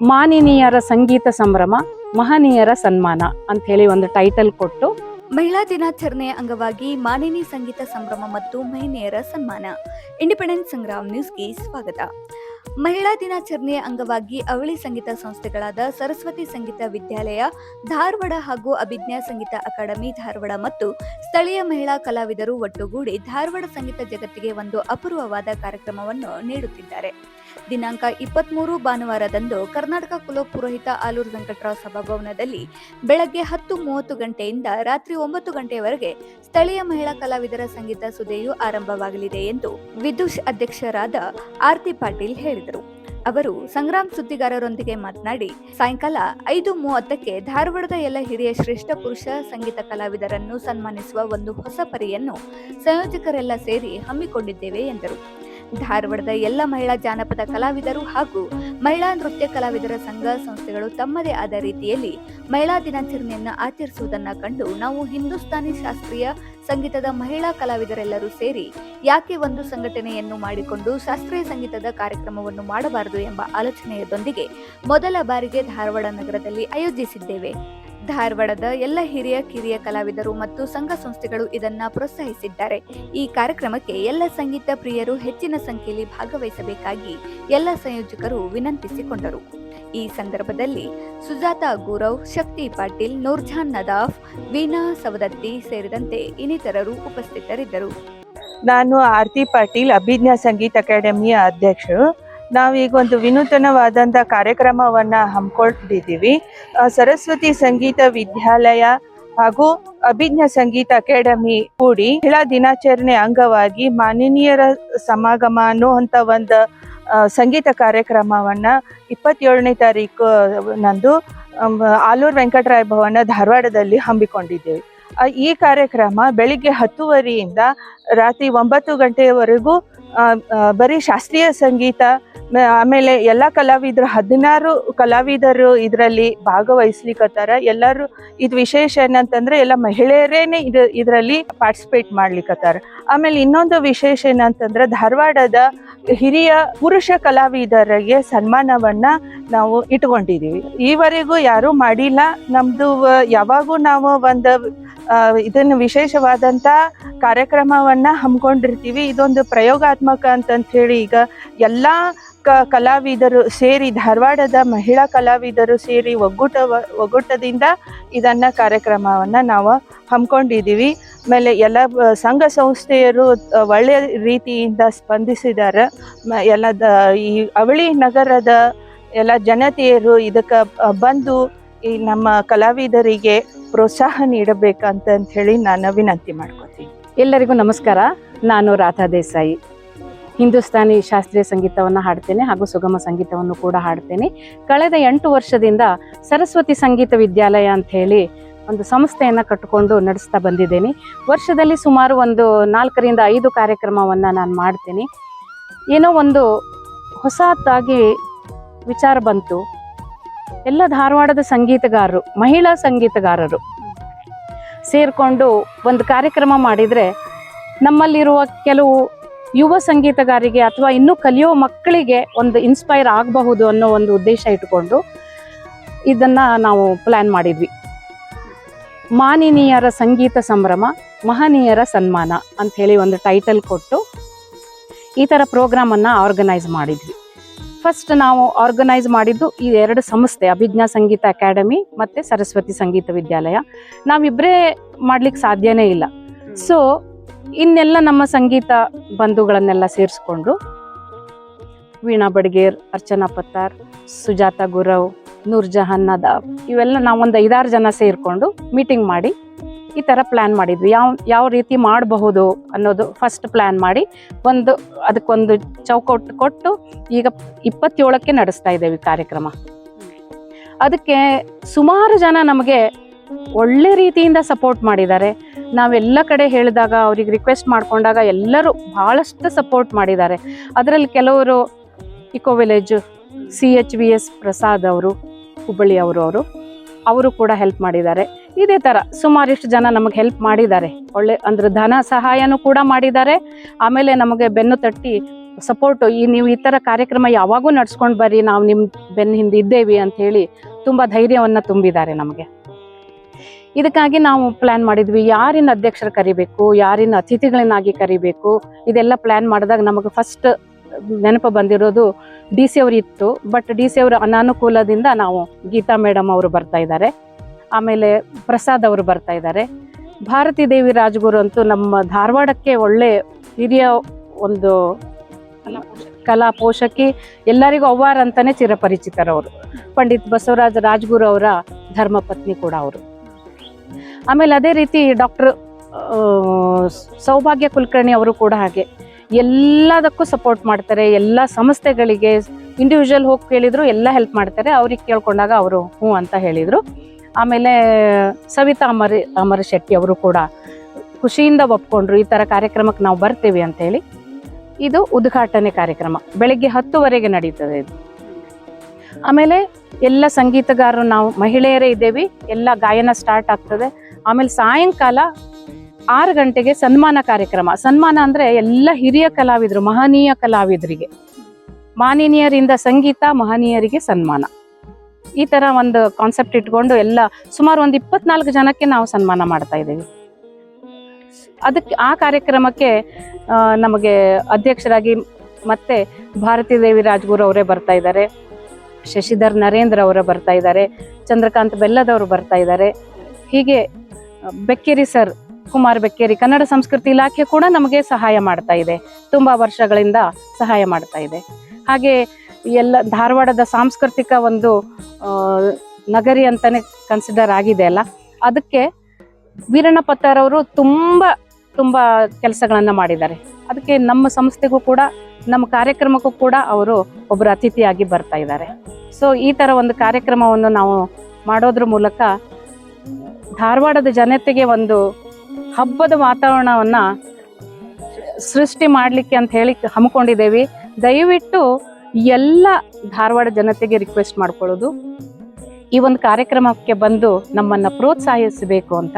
ಮಾನಿನೀಯರ ಸಂಗೀತ ಸಂಭ್ರಮ, ಮಹನೀಯರ ಸನ್ಮಾನ ಅಂತ ಹೇಳಿ ಒಂದು ಟೈಟಲ್ ಕೊಟ್ಟು ಮಹಿಳಾ ದಿನಾಚರಣೆಯ ಅಂಗವಾಗಿ ಮಾನಿನಿ ಸಂಗೀತ ಸಂಭ್ರಮ ಮತ್ತು ಮಹಿಳೆಯರ ಸನ್ಮಾನ. ಇಂಡಿಪೆಂಡೆನ್ಸ್ ಸಂಗ್ರಾಮ್ ನ್ಯೂಸ್ಗೆ ಸ್ವಾಗತ. ಮಹಿಳಾ ದಿನಾಚರಣೆಯ ಅಂಗವಾಗಿ ಅವಳಿ ಸಂಗೀತ ಸಂಸ್ಥೆಗಳಾದ ಸರಸ್ವತಿ ಸಂಗೀತ ವಿದ್ಯಾಲಯ, ಧಾರವಾಡ ಹಾಗೂ ಅಭಿಜ್ಞಾ ಸಂಗೀತ ಅಕಾಡೆಮಿ, ಧಾರವಾಡ ಮತ್ತು ಸ್ಥಳೀಯ ಮಹಿಳಾ ಕಲಾವಿದರು ಒಟ್ಟುಗೂಡಿ ಧಾರವಾಡ ಸಂಗೀತ ಜಗತ್ತಿಗೆ ಒಂದು ಅಪೂರ್ವವಾದ ಕಾರ್ಯಕ್ರಮವನ್ನು ನೀಡುತ್ತಿದ್ದಾರೆ. ದಿನಾಂಕ ಇಪ್ಪತ್ಮೂರು ಭಾನುವಾರದಂದು ಕರ್ನಾಟಕ ಕುಲಪುರೋಹಿತ ಆಲೂರು ವೆಂಕಟರಾವ್ ಸಭಾಭವನದಲ್ಲಿ ಬೆಳಗ್ಗೆ ಹತ್ತು ಮೂವತ್ತು ಗಂಟೆಯಿಂದ ರಾತ್ರಿ ಒಂಬತ್ತು ಗಂಟೆಯವರೆಗೆ ಸ್ಥಳೀಯ ಮಹಿಳಾ ಕಲಾವಿದರ ಸಂಗೀತ ಸುದೆಯು ಆರಂಭವಾಗಲಿದೆ ಎಂದು ವಿದುಷ್ ಅಧ್ಯಕ್ಷರಾದ ಆರ್ತಿ ಪಾಟೀಲ್ ಹೇಳಿದರು. ಅವರು ಸಂಗ್ರಾಮ್ ಸುದ್ದಿಗಾರರೊಂದಿಗೆ ಮಾತನಾಡಿ, ಸಾಯಂಕಾಲ ಐದು ಮೂವತ್ತಕ್ಕೆ ಧಾರವಾಡದ ಎಲ್ಲ ಹಿರಿಯ ಶ್ರೇಷ್ಠ ಪುರುಷ ಸಂಗೀತ ಕಲಾವಿದರನ್ನು ಸನ್ಮಾನಿಸುವ ಒಂದು ಹೊಸ ಪರಿಯನ್ನು ಸಂಯೋಜಕರೆಲ್ಲ ಸೇರಿ ಹಮ್ಮಿಕೊಂಡಿದ್ದೇವೆ ಎಂದರು. ಧಾರವಾಡದ ಎಲ್ಲ ಮಹಿಳಾ ಜಾನಪದ ಕಲಾವಿದರು ಹಾಗೂ ಮಹಿಳಾ ನೃತ್ಯ ಕಲಾವಿದರ ಸಂಘ ಸಂಸ್ಥೆಗಳು ತಮ್ಮದೇ ಆದ ರೀತಿಯಲ್ಲಿ ಮಹಿಳಾ ದಿನಾಚರಣೆಯನ್ನು ಆಚರಿಸುವುದನ್ನು ಕಂಡು ನಾವು ಹಿಂದೂಸ್ತಾನಿ ಶಾಸ್ತ್ರೀಯ ಸಂಗೀತದ ಮಹಿಳಾ ಕಲಾವಿದರೆಲ್ಲರೂ ಸೇರಿ ಯಾಕೆ ಒಂದು ಸಂಘಟನೆಯನ್ನು ಮಾಡಿಕೊಂಡು ಶಾಸ್ತ್ರೀಯ ಸಂಗೀತದ ಕಾರ್ಯಕ್ರಮವನ್ನು ಮಾಡಬಾರದು ಎಂಬ ಆಲೋಚನೆಯೊಂದಿಗೆ ಮೊದಲ ಬಾರಿಗೆ ಧಾರವಾಡ ನಗರದಲ್ಲಿ ಆಯೋಜಿಸಿದ್ದೇವೆ. ಧಾರವಾಡದ ಎಲ್ಲ ಹಿರಿಯ ಕಿರಿಯ ಕಲಾವಿದರು ಮತ್ತು ಸಂಘ ಸಂಸ್ಥೆಗಳು ಇದನ್ನ ಪ್ರೋತ್ಸಾಹಿಸಿದ್ದಾರೆ. ಈ ಕಾರ್ಯಕ್ರಮಕ್ಕೆ ಎಲ್ಲ ಸಂಗೀತ ಪ್ರಿಯರು ಹೆಚ್ಚಿನ ಸಂಖ್ಯೆಯಲ್ಲಿ ಭಾಗವಹಿಸಬೇಕಾಗಿ ಎಲ್ಲ ಸಂಯೋಜಕರು ವಿನಂತಿಸಿಕೊಂಡರು. ಈ ಸಂದರ್ಭದಲ್ಲಿ ಸುಜಾತಾ ಗೌರವ್, ಶಕ್ತಿ ಪಾಟೀಲ್, ನೂರ್ಜಾನ್ ನದಾಫ್, ವೀಣಾ ಸವದತ್ತಿ ಸೇರಿದಂತೆ ಇನ್ನಿತರರು ಉಪಸ್ಥಿತರಿದ್ದರು. ನಾನು ಆರತಿ ಪಾಟೀಲ್, ಅಭಿಜ್ಞಾ ಸಂಗೀತ ಅಕಾಡೆಮಿಯ ಅಧ್ಯಕ್ಷರು. ನಾವೀಗ ಒಂದು ವಿನೂತನವಾದಂಥ ಕಾರ್ಯಕ್ರಮವನ್ನು ಹಮ್ಮಿಕೊಂಡಿದ್ದೀವಿ. ಸರಸ್ವತಿ ಸಂಗೀತ ವಿದ್ಯಾಲಯ ಹಾಗೂ ಅಭಿಜ್ಞ ಸಂಗೀತ ಅಕಾಡೆಮಿ ಕೂಡಿ ಮಹಿಳಾ ದಿನಾಚರಣೆ ಅಂಗವಾಗಿ ಮಾನನೀಯರ ಸಮಾಗಮ ಅನ್ನುವಂಥ ಒಂದು ಸಂಗೀತ ಕಾರ್ಯಕ್ರಮವನ್ನು ಇಪ್ಪತ್ತೇಳನೇ ತಾರೀಕು, ನಂದು ಆಲೂರು ವೆಂಕಟರಾಯ ಭವನ ಧಾರವಾಡದಲ್ಲಿ ಹಮ್ಮಿಕೊಂಡಿದ್ದೇವೆ. ಈ ಕಾರ್ಯಕ್ರಮ ಬೆಳಿಗ್ಗೆ ಹತ್ತುವರಿಯಿಂದ ರಾತ್ರಿ ಒಂಬತ್ತು ಗಂಟೆಯವರೆಗೂ ಬರೀ ಶಾಸ್ತ್ರೀಯ ಸಂಗೀತ ಆಮೇಲೆ ಎಲ್ಲ ಕಲಾವಿದರು, ಹದಿನಾರು ಕಲಾವಿದರು ಇದರಲ್ಲಿ ಭಾಗವಹಿಸ್ಲಿಕ್ಕತ್ತಾರ ಎಲ್ಲರೂ ಇದು ವಿಶೇಷ ಏನಂತಂದ್ರೆ ಎಲ್ಲ ಮಹಿಳೆಯರೇನೆ ಇದು, ಇದರಲ್ಲಿ ಪಾರ್ಟಿಸಿಪೇಟ್ ಮಾಡ್ಲಿಕ್ಕತ್ತಾರ ಆಮೇಲೆ ಇನ್ನೊಂದು ವಿಶೇಷ ಏನಂತಂದ್ರೆ ಧಾರವಾಡದ ಹಿರಿಯ ಪುರುಷ ಕಲಾವಿದರಿಗೆ ಸನ್ಮಾನವನ್ನ ನಾವು ಇಟ್ಕೊಂಡಿದೀವಿ. ಈವರೆಗೂ ಯಾರು ಮಾಡಿಲ್ಲ. ನಮ್ದು ಯಾವಾಗೂ ನಾವು ಒಂದು ಇದನ್ನು ವಿಶೇಷವಾದಂತ ಕಾರ್ಯಕ್ರಮವನ್ನ ಹಮ್ಮಿಕೊಂಡಿರ್ತೀವಿ ಇದೊಂದು ಪ್ರಯೋಗಾತ್ಮಕ ಅಂತಂತ ಹೇಳಿ ಈಗ ಎಲ್ಲಾ ಕ ಕಲಾವಿದರು ಸೇರಿ ಧಾರವಾಡದ ಮಹಿಳಾ ಕಲಾವಿದರು ಸೇರಿ ಒಗ್ಗೂಟ ಒಗ್ಗೂಟದಿಂದ ಇದನ್ನು ಕಾರ್ಯಕ್ರಮವನ್ನು ನಾವು ಹಮ್ಮಿಕೊಂಡಿದ್ದೀವಿ ಆಮೇಲೆ ಎಲ್ಲ ಸಂಘ ಸಂಸ್ಥೆಯರು ಒಳ್ಳೆಯ ರೀತಿಯಿಂದ ಸ್ಪಂದಿಸಿದ್ದಾರೆ ಎಲ್ಲ ಈ ಅವಳಿ ನಗರದ ಎಲ್ಲ ಜನತೆಯರು ಇದಕ್ಕೆ ಬಂದು ಈ ನಮ್ಮ ಕಲಾವಿದರಿಗೆ ಪ್ರೋತ್ಸಾಹ ನೀಡಬೇಕಂತ ಹೇಳಿ ನಾನು ವಿನಂತಿ ಮಾಡ್ಕೊತೀನಿ. ಎಲ್ಲರಿಗೂ ನಮಸ್ಕಾರ. ನಾನು ರಾಧಾ ದೇಸಾಯಿ. ಹಿಂದೂಸ್ತಾನಿ ಶಾಸ್ತ್ರೀಯ ಸಂಗೀತವನ್ನು ಹಾಡ್ತೇನೆ ಹಾಗೂ ಸುಗಮ ಸಂಗೀತವನ್ನು ಕೂಡ ಹಾಡ್ತೇನೆ. ಕಳೆದ ಎಂಟು ವರ್ಷದಿಂದ ಸರಸ್ವತಿ ಸಂಗೀತ ವಿದ್ಯಾಲಯ ಅಂತ ಹೇಳಿ ಒಂದು ಸಂಸ್ಥೆಯನ್ನು ಕಟ್ಟಿಕೊಂಡು ನಡೆಸ್ತಾ ಬಂದಿದ್ದೇನೆ. ವರ್ಷದಲ್ಲಿ ಸುಮಾರು ಒಂದು ನಾಲ್ಕರಿಂದ ಐದು ಕಾರ್ಯಕ್ರಮವನ್ನು ನಾನು ಮಾಡ್ತೀನಿ. ಏನೋ ಒಂದು ಹೊಸತಾಗಿ ವಿಚಾರ ಬಂತು. ಎಲ್ಲ ಧಾರವಾಡದ ಸಂಗೀತಗಾರರು, ಮಹಿಳಾ ಸಂಗೀತಗಾರರು ಸೇರಿಕೊಂಡು ಒಂದು ಕಾರ್ಯಕ್ರಮ ಮಾಡಿದರೆ ನಮ್ಮಲ್ಲಿರುವ ಕೆಲವು ಯುವ ಸಂಗೀತಗಾರಿಗೆ ಅಥವಾ ಇನ್ನೂ ಕಲಿಯೋ ಮಕ್ಕಳಿಗೆ ಒಂದು ಇನ್ಸ್ಪೈರ್ ಆಗಬಹುದು ಅನ್ನೋ ಒಂದು ಉದ್ದೇಶ ಇಟ್ಕೊಂಡು ಇದನ್ನು ನಾವು ಪ್ಲ್ಯಾನ್ ಮಾಡಿದ್ವಿ. ಮಾನಿನೀಯರ ಸಂಗೀತ ಸಂಭ್ರಮ, ಮಹನೀಯರ ಸನ್ಮಾನ ಅಂತ ಹೇಳಿ ಒಂದು ಟೈಟಲ್ ಕೊಟ್ಟು ಈ ಥರ ಪ್ರೋಗ್ರಾಮನ್ನು ಆರ್ಗನೈಸ್ ಮಾಡಿದ್ವಿ. ಫಸ್ಟ್ ನಾವು ಆರ್ಗನೈಸ್ ಮಾಡಿದ್ದು ಈ ಎರಡು ಸಂಸ್ಥೆ, ಅಭಿಜ್ಞಾ ಸಂಗೀತ ಅಕಾಡೆಮಿ ಮತ್ತು ಸರಸ್ವತಿ ಸಂಗೀತ ವಿದ್ಯಾಲಯ. ನಾವಿಬ್ಬರೇ ಮಾಡ್ಲಿಕ್ಕೆ ಸಾಧ್ಯನೇ ಇಲ್ಲ. ಸೊ ಇನ್ನೆಲ್ಲ ನಮ್ಮ ಸಂಗೀತ ಬಂಧುಗಳನ್ನೆಲ್ಲ ಸೇರಿಸ್ಕೊಂಡು ವೀಣಾ ಬಡ್ಗೇರ್, ಅರ್ಚನಾ ಪತ್ತಾರ್, ಸುಜಾತ ಗುರವ್, ನೂರ್ಜಹಾನ್ ನದಾಬ್, ಇವೆಲ್ಲ ನಾವೊಂದು ಐದಾರು ಜನ ಸೇರಿಕೊಂಡು ಮೀಟಿಂಗ್ ಮಾಡಿ ಈ ಥರ ಪ್ಲ್ಯಾನ್ ಮಾಡಿದ್ವಿ. ಯಾವ ಯಾವ ರೀತಿ ಮಾಡಬಹುದು ಅನ್ನೋದು ಫಸ್ಟ್ ಪ್ಲ್ಯಾನ್ ಮಾಡಿ ಒಂದು, ಅದಕ್ಕೊಂದು ಚೌಕಟ್ಟು ಕೊಟ್ಟು ಈಗ ಇಪ್ಪತ್ತೇಳಕ್ಕೆ ನಡೆಸ್ತಾ ಇದ್ದೇವೆ ಕಾರ್ಯಕ್ರಮ. ಅದಕ್ಕೆ ಸುಮಾರು ಜನ ನಮಗೆ ಒಳ್ಳೆ ರೀತಿಯಿಂದ ಸಪೋರ್ಟ್ ಮಾಡಿದ್ದಾರೆ. ನಾವೆಲ್ಲ ಕಡೆ ಹೇಳಿದಾಗ, ಅವ್ರಿಗೆ ರಿಕ್ವೆಸ್ಟ್ ಮಾಡ್ಕೊಂಡಾಗ ಎಲ್ಲರೂ ಭಾಳಷ್ಟು ಸಪೋರ್ಟ್ ಮಾಡಿದ್ದಾರೆ. ಅದರಲ್ಲಿ ಕೆಲವರು eco village C H V S Prasad ಅವರು ಹುಬ್ಬಳ್ಳಿ ಅವರು ಅವರು ಅವರು ಕೂಡ ಹೆಲ್ಪ್ ಮಾಡಿದ್ದಾರೆ. ಇದೇ ಥರ ಸುಮಾರಿಷ್ಟು ಜನ ನಮಗೆ ಹೆಲ್ಪ್ ಮಾಡಿದ್ದಾರೆ. ಒಳ್ಳೆ ಅಂದರೆ ಧನ ಸಹಾಯನೂ ಕೂಡ ಮಾಡಿದ್ದಾರೆ. ಆಮೇಲೆ ನಮಗೆ ಬೆನ್ನು ತಟ್ಟಿ ಸಪೋರ್ಟು ಈ ನೀವು ಈ ಥರ ಕಾರ್ಯಕ್ರಮ ಯಾವಾಗೂ ನಡ್ಸ್ಕೊಂಡು ಬರ್ರಿ, ನಾವು ನಿಮ್ಮ ಬೆನ್ನ ಹಿಂದೆ ಇದ್ದೇವೆ ಹೇಳಿ ಧೈರ್ಯವನ್ನು ಧೈರ್ಯವನ್ನ ತುಂಬಿದ್ದಾರೆ ನಮಗೆ. ಇದಕ್ಕಾಗಿ ನಾವು ಪ್ಲಾನ್ ಮಾಡಿದ್ವಿ. ಯಾರಿನ ಅಧ್ಯಕ್ಷರು ಕರಿಬೇಕು, ಯಾರಿನ ಅತಿಥಿಗಳನ್ನಾಗಿ ಕರಿಬೇಕು, ಇದೆಲ್ಲ ಪ್ಲಾನ್ ಮಾಡಿದಾಗ ನಮಗೆ ಫಸ್ಟ್ ನೆನಪು ಬಂದಿರೋದು ಡಿ ಸಿ ಅವರು ಇತ್ತು. ಬಟ್ ಡಿ ಸಿ ಅವರ ಅನಾನುಕೂಲದಿಂದ ನಾವು ಗೀತಾ ಮೇಡಮ್ ಅವರು ಬರ್ತಾ ಇದ್ದಾರೆ. ಆಮೇಲೆ ಪ್ರಸಾದ್ ಅವರು ಬರ್ತಾ ಇದ್ದಾರೆ. ಭಾರತೀ ದೇವಿ ರಾಜಗುರು ಅಂತೂ ನಮ್ಮ ಧಾರವಾಡಕ್ಕೆ ಒಳ್ಳೆ ಹಿರಿಯ ಒಂದು ಕಲಾ ಪೋಷಕಿ, ಎಲ್ಲರಿಗೂ ಅವ್ವಾರ ಅಂತಾನೆ ಚಿರಪರಿಚಿತರವರು. ಪಂಡಿತ್ ಬಸವರಾಜ ರಾಜಗುರು ಅವರ ಧರ್ಮಪತ್ನಿ ಕೂಡ ಅವರು. ಆಮೇಲೆ ಅದೇ ರೀತಿ ಡಾಕ್ಟರ್ ಸೌಭಾಗ್ಯ ಕುಲಕರ್ಣಿ ಅವರು ಕೂಡ ಹಾಗೆ ಎಲ್ಲದಕ್ಕೂ ಸಪೋರ್ಟ್ ಮಾಡ್ತಾರೆ, ಎಲ್ಲ ಸಂಸ್ಥೆಗಳಿಗೆ ಇಂಡಿವಿಜುವಲ್ ಹೋಗಿ ಕೇಳಿದ್ರು ಎಲ್ಲ ಹೆಲ್ಪ್ ಮಾಡ್ತಾರೆ, ಅವ್ರಿಗೆ ಕೇಳ್ಕೊಂಡಾಗ ಅವರು ಹ್ಞೂ ಅಂತ ಹೇಳಿದರು. ಆಮೇಲೆ ಸವಿತಾ ಅಮರ್ ಅಮರ್ ಶೆಟ್ಟಿ ಅವರು ಕೂಡ ಖುಷಿಯಿಂದ ಒಪ್ಕೊಂಡ್ರು, ಈ ಥರ ಕಾರ್ಯಕ್ರಮಕ್ಕೆ ನಾವು ಬರ್ತೀವಿ ಅಂತ ಹೇಳಿ. ಇದು ಉದ್ಘಾಟನೆ ಕಾರ್ಯಕ್ರಮ, ಬೆಳಗ್ಗೆ ಹತ್ತುವರೆಗೆ ನಡೀತದೆ ಇದು. ಆಮೇಲೆ ಎಲ್ಲ ಸಂಗೀತಗಾರರು ನಾವು ಮಹಿಳೆಯರೇ ಇದ್ದೇವೆ, ಎಲ್ಲ ಗಾಯನ ಸ್ಟಾರ್ಟ್ ಆಗ್ತದೆ. ಆಮೇಲೆ ಸಾಯಂಕಾಲ ಆರು ಗಂಟೆಗೆ ಸನ್ಮಾನ ಕಾರ್ಯಕ್ರಮ. ಸನ್ಮಾನ ಅಂದರೆ ಎಲ್ಲ ಹಿರಿಯ ಕಲಾವಿದರು, ಮಹನೀಯ ಕಲಾವಿದರಿಗೆ. ಮಾನಿನಿಯರಿಂದ ಸಂಗೀತ, ಮಹನೀಯರಿಗೆ ಸನ್ಮಾನ. ಈ ಥರ ಒಂದು ಕಾನ್ಸೆಪ್ಟ್ ಇಟ್ಕೊಂಡು ಎಲ್ಲ ಸುಮಾರು ಒಂದು ಇಪ್ಪತ್ನಾಲ್ಕು ಜನಕ್ಕೆ ನಾವು ಸನ್ಮಾನ ಮಾಡ್ತಾ ಇದ್ದೀವಿ. ಅದಕ್ಕೆ ಆ ಕಾರ್ಯಕ್ರಮಕ್ಕೆ ನಮಗೆ ಅಧ್ಯಕ್ಷರಾಗಿ ಮತ್ತೆ ಭಾರತೀ ದೇವಿ ರಾಜ್ಗುರು ಅವರೇ ಬರ್ತಾ ಇದ್ದಾರೆ. ಶಶಿಧರ್ ನರೇಂದ್ರ ಅವರು ಬರ್ತಾ ಇದ್ದಾರೆ, ಚಂದ್ರಕಾಂತ್ ಬೆಲ್ಲದವರು ಬರ್ತಾ ಇದ್ದಾರೆ. ಹೀಗೆ ಬೆಕ್ಕೇರಿ ಸರ್, ಕುಮಾರ್ ಬೆಕ್ಕೇರಿ, ಕನ್ನಡ ಸಂಸ್ಕೃತಿ ಇಲಾಖೆ ಕೂಡ ನಮಗೆ ಸಹಾಯ ಮಾಡ್ತಾ ಇದೆ. ತುಂಬಾ ವರ್ಷಗಳಿಂದ ಸಹಾಯ ಮಾಡ್ತಾ ಇದೆ. ಹಾಗೆ ಎಲ್ಲ ಧಾರವಾಡದ ಸಾಂಸ್ಕೃತಿಕ ಒಂದು ನಗರಿ ಅಂತಾನೆ ಕನ್ಸಿಡರ್ ಆಗಿದೆ ಅಲ್ಲ. ಅದಕ್ಕೆ ವೀರಣ್ಣ ಪತ್ತಾರವರು ತುಂಬಾ ತುಂಬಾ ಕೆಲಸಗಳನ್ನ ಮಾಡಿದ್ದಾರೆ. ಅದಕ್ಕೆ ನಮ್ಮ ಸಂಸ್ಥೆಗೂ ಕೂಡ ನಮ್ಮ ಕಾರ್ಯಕ್ರಮಕ್ಕೂ ಕೂಡ ಅವರು ಒಬ್ಬರು ಅತಿಥಿಯಾಗಿ ಬರ್ತಾ ಇದ್ದಾರೆ. ಸೊ ಈ ಥರ ಒಂದು ಕಾರ್ಯಕ್ರಮವನ್ನು ನಾವು ಮಾಡೋದ್ರ ಮೂಲಕ ಧಾರವಾಡದ ಜನತೆಗೆ ಒಂದು ಹಬ್ಬದ ವಾತಾವರಣವನ್ನು ಸೃಷ್ಟಿ ಮಾಡಲಿಕ್ಕೆ ಅಂತ ಹೇಳಿ ಹಮ್ಮಿಕೊಂಡಿದ್ದೇವೆ. ದಯವಿಟ್ಟು ಎಲ್ಲ ಧಾರವಾಡ ಜನತೆಗೆ ರಿಕ್ವೆಸ್ಟ್ ಮಾಡ್ಕೊಳ್ಳೋದು. ಈ ಒಂದು ಕಾರ್ಯಕ್ರಮಕ್ಕೆ ಬಂದು ನಮ್ಮನ್ನು ಪ್ರೋತ್ಸಾಹಿಸಬೇಕು ಅಂತ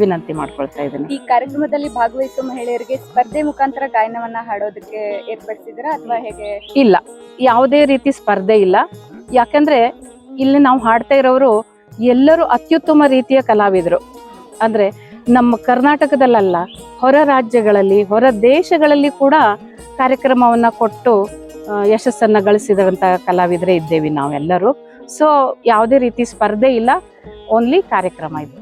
ವಿನಂತಿ ಮಾಡ್ಕೊಳ್ತಾ ಇದ್ದೀನಿ. ಈ ಕಾರ್ಯಕ್ರಮದಲ್ಲಿ ಭಾಗವಹಿಸುವ ಮಹಿಳೆಯರಿಗೆ ಸ್ಪರ್ಧೆ ಮುಖಾಂತರ ಗಾಯನವನ್ನ ಹಾಡೋದಕ್ಕೆ ಏರ್ಪಡಿಸಿದ್ರ ಅಥವಾ ಹೇಗೆ? ಇಲ್ಲ ಯಾವುದೇ ರೀತಿ ಸ್ಪರ್ಧೆ ಇಲ್ಲ. ಯಾಕಂದ್ರೆ ಇಲ್ಲಿ ನಾವು ಹಾಡ್ತಾ ಇರೋರು ಎಲ್ಲರೂ ಅತ್ಯುತ್ತಮ ರೀತಿಯ ಕಲಾವಿದರು. ಅಂದ್ರೆ ನಮ್ಮ ಕರ್ನಾಟಕದಲ್ಲ ಹೊರ ರಾಜ್ಯಗಳಲ್ಲಿ ಹೊರ ದೇಶಗಳಲ್ಲಿ ಕೂಡ ಕಾರ್ಯಕ್ರಮವನ್ನ ಕೊಟ್ಟು ಯಶಸ್ಸನ್ನ ಗಳಿಸಿದಂತ ಕಲಾವಿದರೇ ಇದ್ದೇವೆ ನಾವೆಲ್ಲರೂ. ಸೊ ಯಾವುದೇ ರೀತಿ ಸ್ಪರ್ಧೆ ಇಲ್ಲ ಓನ್ಲಿ ಕಾರ್ಯಕ್ರಮ ಇದೆ.